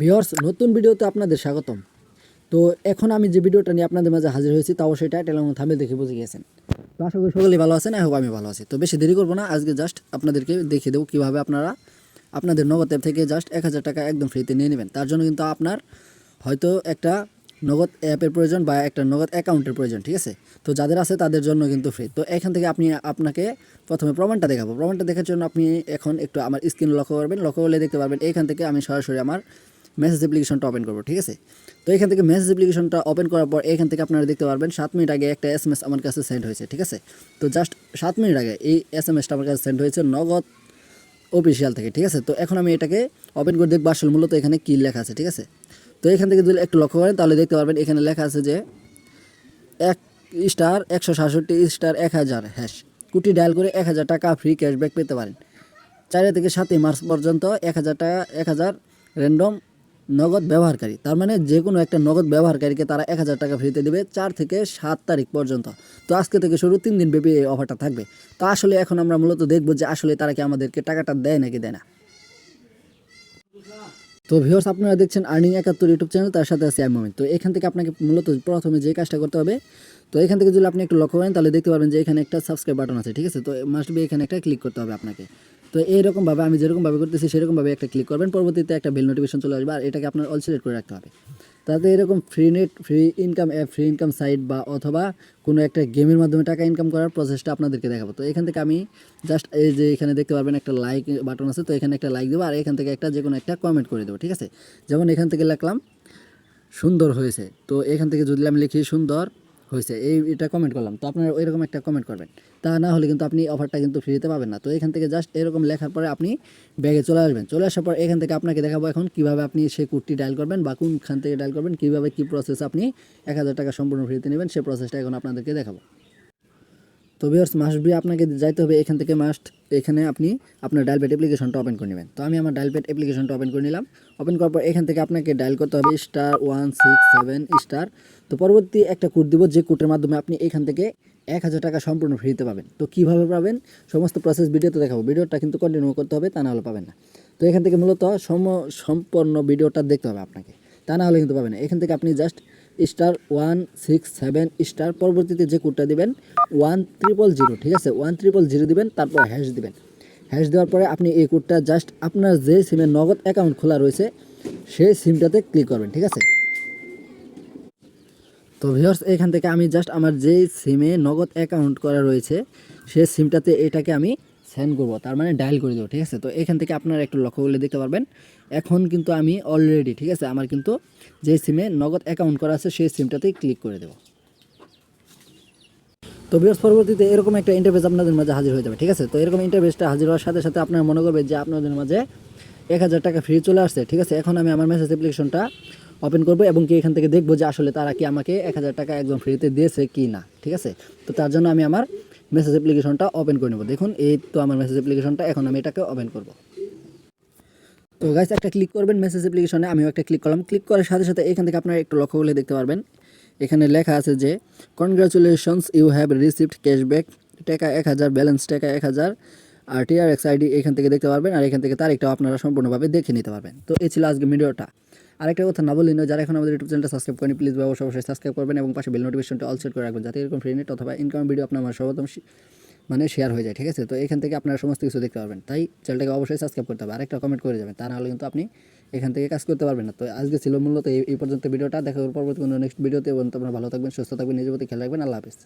Viewers নতুন ভিডিওতে আপনাদের স্বাগতম। তো এখন আমি যে ভিডিওটা নিয়ে আপনাদের মাঝে হাজির হয়েছি, তাও সেটা এবং থামে দেখে বুঝে গিয়েছেন। তো আশা করি সকলেই ভালো আছেন হোক আমি ভালো আছি। তো বেশি দেরি করব না, আজকে জাস্ট আপনাদেরকে দেখিয়ে দেবো কীভাবে আপনারা আপনাদের নগদ অ্যাপ থেকে জাস্ট এক হাজার টাকা একদম ফ্রিতে নিয়ে নেবেন। তার জন্য কিন্তু আপনার হয়তো একটা নগদ অ্যাপের প্রয়োজন বা একটা নগদ অ্যাকাউন্টের প্রয়োজন, ঠিক আছে? তো যাদের আছে তাদের জন্য কিন্তু ফ্রি তো এখান থেকে আপনি আপনাকে প্রথমে প্রমাণটা দেখাবো। প্রমাণটা দেখার জন্য আপনি এখন একটু আমার স্ক্রিন লক্ষ্য করবেন, লক্ষ্য করলে দেখতে পারবেন, এখান থেকে আমি সরাসরি আমার মেসেজ অ্যাপ্লিকেশনটা ওপেন করব, ঠিক আছে? তো এখান থেকে মেসেজ অ্যাপ্লিকেশনটা ওপেন করার পর এখান থেকে আপনারা দেখতে পারবেন, সাত মিনিট আগে একটা এস এম এস আমার কাছে সেন্ড হয়েছে, ঠিক আছে? তো জাস্ট সাত মিনিট আগে এই এস এম এসটা আমার কাছে সেন্ড হয়েছে নগদ অফিসিয়াল থেকে, ঠিক আছে? তো এখন আমি এটাকে ওপেন করে দেখব, আসলে মূলত এখানে কী লেখা আছে, ঠিক আছে? তো এখান থেকে যদি একটু লক্ষ্য করেন, তাহলে দেখতে পারবেন এখানে লেখা আছে যে এক স্টার একশো সাতষট্টি স্টার এক হাজার হ্যাশ কুটি ডায়াল করে এক হাজার টাকা ফ্রি ক্যাশব্যাক পেতে পারেন। চার থেকে সাতই মার্চ পর্যন্ত এক হাজার টাকা, এক হাজার র্যান্ডম নগদ ব্যবহারকারী। তার মানে যে কোনো একটা নগদ ব্যবহারকারীকে তারা এক হাজার টাকা ফ্রিতে দেবে চার থেকে সাত তারিখ পর্যন্ত। তো আজকে থেকে শুরু, তিন দিন ব্যাপী এই অফারটা থাকবে। তো আসলে এখন আমরা মূলত দেখব যে আসলে তারা কি আমাদেরকে টাকাটা দেয় নাকি দেয় না। তো ভিউর্স আপনারা দেখছেন আর্নিং একাত্তর ইউটিউব চ্যানেল তার সাথে আছে মোমেন্ট তো এখান থেকে আপনাকে মূলত প্রথমে যে কাজটা করতে হবে, তো এখান থেকে যদি আপনি একটু লক্ষ্য করেন, তাহলে দেখতে পারবেন যে এখানে একটা সাবস্ক্রাইব বাটন আছে, ঠিক আছে? তো মাস্ট বি এখানে একটা ক্লিক করতে হবে আপনাকে। তো এইরকমভাবে আমি যেরকমভাবে করতেছি, সেরকমভাবে একটা ক্লিক করবেন, পরবর্তীতে একটা বিল নোটিফিকেশন চলে আসবে, আর এটাকে আপনার অল সিলেক্ট করে রাখতে হবে। তাতে এরকম free net free income app free income site বা অথবা কোনো একটা গেমের মাধ্যমে টাকা ইনকাম করার প্রসেসটা আপনাদেরকে দেখাবো। তো এখান থেকে আমি জাস্ট এই যে এখানে দেখতে পারবেন একটা লাইক বাটন আছে, তো এখানে একটা লাইক দেবো আর এখান থেকে একটা যে কোনো একটা কমেন্ট করে দেবো, ঠিক আছে? যেমন এখান থেকে লিখলাম, সুন্দর হয়েছে। তো এখান থেকে যদি আমি লিখি সুন্দর হয়েছে, এই এটা কমেন্ট করলাম। তো আপনারা এরকম একটা কমেন্ট করবেন। তা না হলে কিন্তু আপনি অফারটা কিন্তু ফ্রিতে পাবেন না। তো এখান থেকে জাস্ট এরকম লেখার পরে আপনি ব্যাগে চলে আসবেন। চলে আসার পর এখান থেকে আপনাকে দেখাবো এখন কীভাবে আপনি সেই কুর্তি ডায়াল করবেন বা কোনখান থেকে ডায়াল করবেন, কীভাবে কী প্রসেস আপনি এক হাজার টাকা সম্পূর্ণ ফ্রিতে নেবেন সেই প্রসেসটা এখন আপনাদেরকে দেখাবো। তো ভিউয়ার্স মাস্ট বি আপনাকে যাইতে হবে এখান থেকে মাস্ট এখানে আপনি আপনার ডায়াল প্যাড অ্যাপ্লিকেশনটা ওপেন করে নেবেন। তো আমি আমার ডায়াল প্যাড অ্যাপ্লিকেশনটা ওপেন করে নিলাম। ওপেন করার পর এখান থেকে আপনাকে ডায়াল করতে হবে star one six seven star তো পরবর্তী একটা কোড দিব, যে কোডের মাধ্যমে আপনি এখান থেকে এক হাজার টাকা সম্পূর্ণ ফ্রিতে পাবেন। তো কীভাবে পাবেন? সমস্ত প্রসেস ভিডিওতে দেখাবো। ভিডিওটা কিন্তু কন্টিনিউ করতে হবে, তা না হলে পাবেন না। তো এখান থেকে মূলত সম সম্পন্ন ভিডিওটা দেখতে হবে আপনাকে। তা না হলে কিন্তু পাবেন এখান থেকে আপনি just star one six seven star পরবর্তীতে যে কোডটা দিবেন ওয়ান ট্রিপল জিরো ঠিক আছে? ওয়ান ট্রিপল জিরো দিবেন, তারপর হ্যাশ দিবেন। হ্যাশ দেওয়ার পরে আপনি এই কোডটা জাস্ট আপনার যে সিমের নগদ অ্যাকাউন্ট খোলা রয়েছে, সেই সিমটাতে ক্লিক করবেন, ঠিক আছে? তো ভিউয়ার্স এখান থেকে আমি জাস্ট আমার যে সিমে নগদ অ্যাকাউন্ট করা রয়েছে, সেই সিমটাতে এটাকে আমি সেন্ড করব, তার মানে ডায়াল করে দেবো, ঠিক আছে? তো এখান থেকে আপনারা একটু লক্ষ্য করলে দেখতে পারবেন, এখন কিন্তু আমি অলরেডি ঠিক আছে? আমার কিন্তু যে সিমে নগদ অ্যাকাউন্ট করা আছে, সেই সিমটাতেই ক্লিক করে দেবো। তো বিয়ার্স পরবর্তীতে এরকম একটা ইন্টারভেস আপনাদের মাঝে হাজির হয়ে যাবে, ঠিক আছে? তো এরকম ইন্টারভেসটা হাজির হওয়ার সাথে সাথে আপনারা মনে করবেন যে আপনাদের মাঝে এক হাজার টাকা ফ্রি চলে আসছে, ঠিক আছে? এখন আমি আমার মেসেজ অ্যাপ্লিকেশনটা ওপেন করব এবং কি এখান থেকে দেখব যে আসলে তারা কি আমাকে এক হাজার টাকা একদম ফ্রিতে দিয়েছে কি না ঠিক আছে? তো তার জন্য আমি আমার মেসেজ অ্যাপ্লিকেশনটা ওপেন করে নেব। দেখুন, এই তো আমার মেসেজ অ্যাপ্লিকেশনটা এখন আমি এটাকে ওপেন করব। তো গাইস একটা ক্লিক করবেন মেসেজ অ্যাপ্লিকেশনে আমিও একটা ক্লিক করলাম। ক্লিক করার সাথে সাথে এখান থেকে আপনারা একটু লক্ষ্য করলে দেখতে পারবেন। এখানে লেখা আছে যে congratulations you have received cashback টাকা এক হাজার ব্যালেন্স টাকা এক হাজার আর টিআরএক্স আইডি এখান থেকে দেখতে পারবেন, আর এখান থেকে তারিখটাও আপনারা সম্পূর্ণভাবে দেখে নিতে পারবেন। তো এই ছিল আজকে ভিডিওটা। আরেকটা কথা না বলি না যারা এখন আমাদের ইউটিউব চ্যানেলটা সাবস্ক্রাইব করেন প্লিজ অবশ্যই অবশ্যই সাবস্ক্রাইব করবেন এবং পাশে বেল নোটিফিকেশনটা অল সেট করে রাখবেন, যাতে এরকম ফ্রি নেট অথবা ইনকাম ভিডিও আপনার সর্বপ্রথম মানে শেয়ার হয়ে যায়, ঠিক আছে? তো এখান থেকে আপনারা সমস্ত কিছু দেখতে পারবেন। তাই চ্যানেলটাকে অবশ্যই সাবস্ক্রাইব করতে হবে, আরেকটা কমেন্ট করে যাবেন, তা নাহলে কিন্তু আপনি এখান থেকে কাজ করতে পারবেন না। তো আজকে ছিল মূলত এই পর্যন্ত ভিডিওটা, দেখা পরবর্তী কোনো নেক্সট ভিডিওতে এবং তোমরা ভালো থাকবেন, সুস্থ থাকবেন, নিজের প্রতি খেয়াল রাখবেন, আল্লাহ হাফিজ।